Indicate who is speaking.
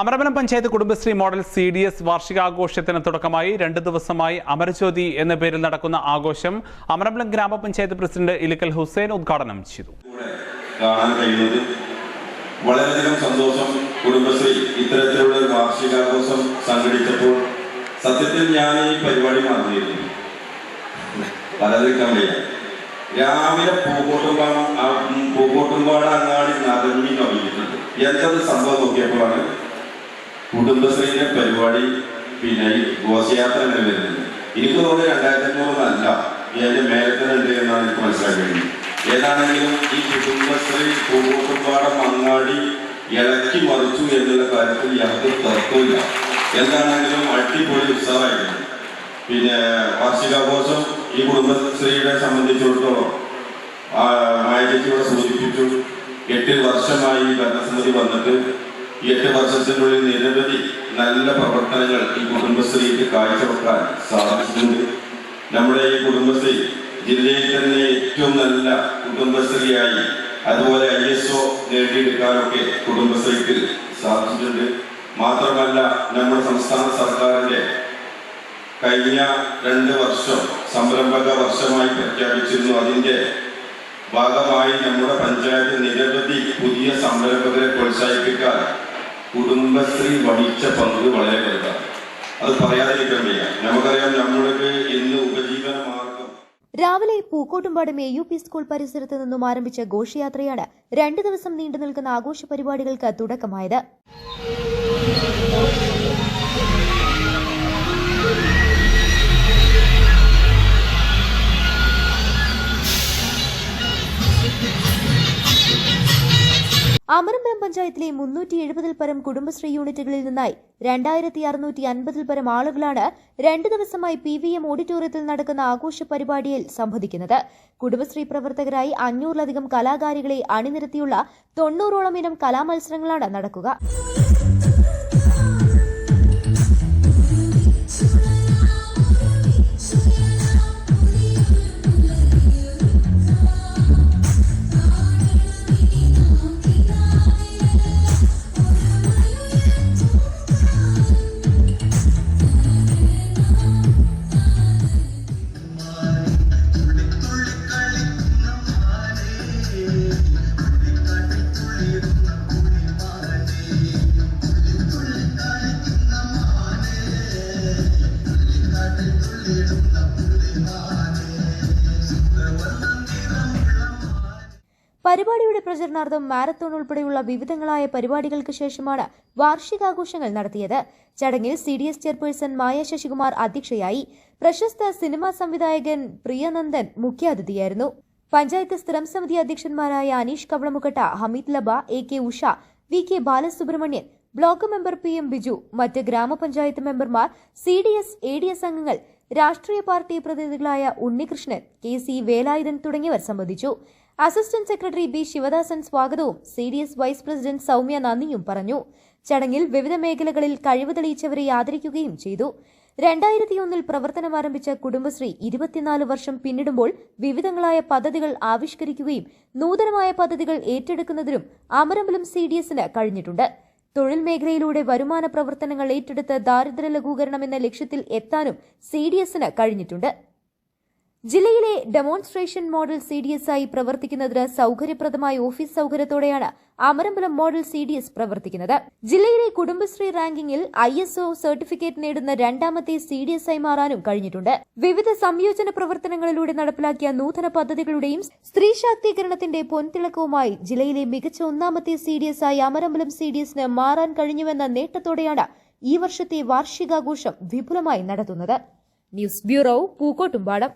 Speaker 1: Amaravanam panchayat Kudumbashree model C D S വാർഷികാഘോഷത്തിന് തുടക്കമായി രണ്ട് ദിവസമായി അമരജ്യോതി എന്ന പേരിൽ നടക്കുന്ന ആഘോഷം അമരവനം ഗ്രാമപഞ്ചായത്ത് പ്രസിഡന്റ് ഇലിക്കൽ ഹുസൈൻ ഉദ്ഘാടനം ചെയ്തു.
Speaker 2: കാണാൻ വളരെയധികം സന്തോഷം. കുടുംബശ്രീ ഇത്തരത്തിലുള്ള വാർഷികാഘോഷം സംഘടിച്ചപ്പോൾ സത്യത്തിൽ ഞാൻ ഈ പരിപാടി മറന്നിരുന്നു. പലതിരിക്കാൻ വയ്യ രാവിലെ പൂക്കോട്ടുംപാടം അങ്ങാടി നിറഞ്ഞു കവിഞ്ഞിട്ടുണ്ട് എന്തത് സംഭവം നോക്കിയപ്പോഴാണ് കുടുംബശ്രീയുടെ പരിപാടി പിന്നെ ഈ ഘോഷയാത്ര ഇങ്ങനെ വരുന്നത് എനിക്ക് തോന്നുന്നു രണ്ടായിരത്തി അഞ്ഞൂറൊന്നല്ല അതിന്റെ മേലത്തിനുണ്ട് എന്നാണ് എനിക്ക് മനസ്സിലാക്കുന്നത് ഏതാണെങ്കിലും ഈ കുടുംബശ്രീ പൂക്കോട്ടുംപാടം അങ്ങാടി ഇളക്കി മറിച്ചു എന്നുള്ള കാര്യത്തിൽ യാതൊരു തർക്കമില്ല എന്താണെങ്കിലും അടിപൊളി ഉത്സാഹമായിരുന്നു പിന്നെ വാർഷികാഘോഷം ഈ കുടുംബശ്രീയുടെ സംബന്ധിച്ചിടത്തോളം മായജിയുടെ സൂചിപ്പിച്ചു. എട്ട് വർഷമായി ഈ ഭരണസമിതി വന്നിട്ട് എട്ട് വർഷത്തിനുള്ളിൽ നിരവധി നല്ല പ്രവർത്തനങ്ങൾ ഈ കുടുംബശ്രീക്ക് കാഴ്ചവെക്കാൻ സാധിച്ചിട്ടുണ്ട്. നമ്മുടെ ഈ കുടുംബശ്രീ ജില്ലയിൽ തന്നെ ഏറ്റവും നല്ല കുടുംബശ്രീയായി അതുപോലെ ഐ എസ് ഒ നേടിയെടുക്കാനൊക്കെ കുടുംബശ്രീക്ക് സാധിച്ചിട്ടുണ്ട്. മാത്രമല്ല നമ്മുടെ സംസ്ഥാന സർക്കാരിന്റെ കഴിഞ്ഞ രണ്ട് വർഷം സംരംഭക വർഷമായി പ്രഖ്യാപിച്ചിരുന്നു. അതിന്റെ ഭാഗമായി നമ്മുടെ പഞ്ചായത്ത് നിരവധി പുതിയ സംരംഭകരെ പ്രോത്സാഹിപ്പിക്കാൻ കുടുംബശ്രീ വഹിച്ച പങ്ക് വളരെ വലുതാണ്. അത് പറയാതിരിക്കാൻ വയ്യ. നമുക്കറിയാം നമ്മൾക്ക് ഇന്ന് ഉപജീവന
Speaker 3: രാവിലെ Pookkottumpadam A U P school പരിസരത്ത് നിന്നും ആരംഭിച്ച ഘോഷയാത്രയാണ് രണ്ടു ദിവസം നീണ്ടു നിൽക്കുന്ന ആഘോഷ പരിപാടികൾക്ക് തുടക്കമായത്. അമരമ്പലം പഞ്ചായത്തിലെ മുന്നൂറ്റി എഴുപതിൽ പരം കുടുംബശ്രീ യൂണിറ്റുകളിൽ നിന്നായി രണ്ടായിരത്തി അറുന്നൂറ്റി അൻപതിൽ പരം ആളുകളാണ് രണ്ടു ദിവസമായി പി വി എം ഓഡിറ്റോറിയത്തിൽ നടക്കുന്ന ആഘോഷ പരിപാടിയിൽ സംബന്ധിക്കുന്നത്. കുടുംബശ്രീ പ്രവർത്തകരായി അഞ്ഞൂറിലധികം കലാകാരികളെ അണിനിരത്തിയുള്ള തൊണ്ണൂറോളം ഇനം കലാമത്സരങ്ങളാണ് നടക്കുക. പരിപാടിയുടെ പ്രചരണാർത്ഥം മാരത്തോൺ ഉൾപ്പെടെയുള്ള വിവിധങ്ങളായ പരിപാടികൾക്ക് ശേഷമാണ് വാർഷികാഘോഷങ്ങൾ നടത്തിയത്. ചടങ്ങിൽ C D S chairperson Maya Sasikumar അധ്യക്ഷയായി പ്രശസ്ത സിനിമാ സംവിധായകൻ പ്രിയനന്ദൻ മുഖ്യാതിഥിയായിരുന്നു. പഞ്ചായത്ത് സ്ഥിരം സമിതി അധ്യക്ഷന്മാരായ Aneesh Kavalamukkatta Hameed Labba A K Usha V K Balasubramanian block member P M Biju മറ്റ് ഗ്രാമപഞ്ചായത്ത് മെമ്പർമാർ C D S A D S അംഗങ്ങൾ രാഷ്ട്രീയ പാർട്ടി പ്രതിനിധികളായ ഉണ്ണികൃഷ്ണൻ കെ സി വേലായുധൻ തുടങ്ങിയവർ സംബന്ധിച്ചു. അസിസ്റ്റന്റ് സെക്രട്ടറി ബി ശിവദാസൻ സ്വാഗതവും C D S vice president Soumya നന്ദിയും പറഞ്ഞു. ചടങ്ങിൽ വിവിധ മേഖലകളിൽ കഴിവ് തെളിയിച്ചവരെ ആദരിക്കുകയും ചെയ്തു. രണ്ടായിരത്തി ഒന്നിൽ പ്രവർത്തനം ആരംഭിച്ച കുടുംബശ്രീ ഇരുപത്തിനാല് വർഷം പിന്നിടുമ്പോൾ വിവിധങ്ങളായ പദ്ധതികൾ ആവിഷ്കരിക്കുകയും നൂതനമായ പദ്ധതികൾ ഏറ്റെടുക്കുന്നതിനും അമരമ്പലം സി ഡി എസിന് കഴിഞ്ഞിട്ടുണ്ട്. തൊഴിൽ മേഖലയിലൂടെ വരുമാന പ്രവർത്തനങ്ങൾ ഏറ്റെടുത്ത് ദാരിദ്ര്യ ലഘൂകരണം എന്ന ലക്ഷ്യത്തിൽ എത്താനും സി ഡി എസിന് കഴിഞ്ഞിട്ടുണ്ട്. ജില്ലയിലെ demonstration model C D S ആയി പ്രവർത്തിക്കുന്നതിന് സൗകര്യപ്രദമായ office സൗകര്യത്തോടെയാണ് Amarambalam model C D S പ്രവർത്തിക്കുന്നത്. ജില്ലയിലെ കുടുംബശ്രീ റാങ്കിങ്ങിൽ ഐ എസ് ഒ സർട്ടിഫിക്കറ്റ് നേടുന്ന രണ്ടാമത്തെ സി ഡി എസ് ആയി മാറാനും കഴിഞ്ഞിട്ടുണ്ട്. വിവിധ സംയോജന പ്രവർത്തനങ്ങളിലൂടെ നടപ്പിലാക്കിയ നൂതന പദ്ധതികളുടെയും സ്ത്രീ ശാക്തീകരണത്തിന്റെ പൊൻതിളക്കവുമായി ജില്ലയിലെ മികച്ച ഒന്നാമത്തെ സി ഡി എസ് ആയി അമരമ്പലം സി ഡി എസിന് മാറാൻ കഴിഞ്ഞുവെന്ന നേട്ടത്തോടെയാണ് ഈ വർഷത്തെ വാർഷികാഘോഷം വിപുലമായി നടത്തുന്നത്. News bureau Pookkottumpadam.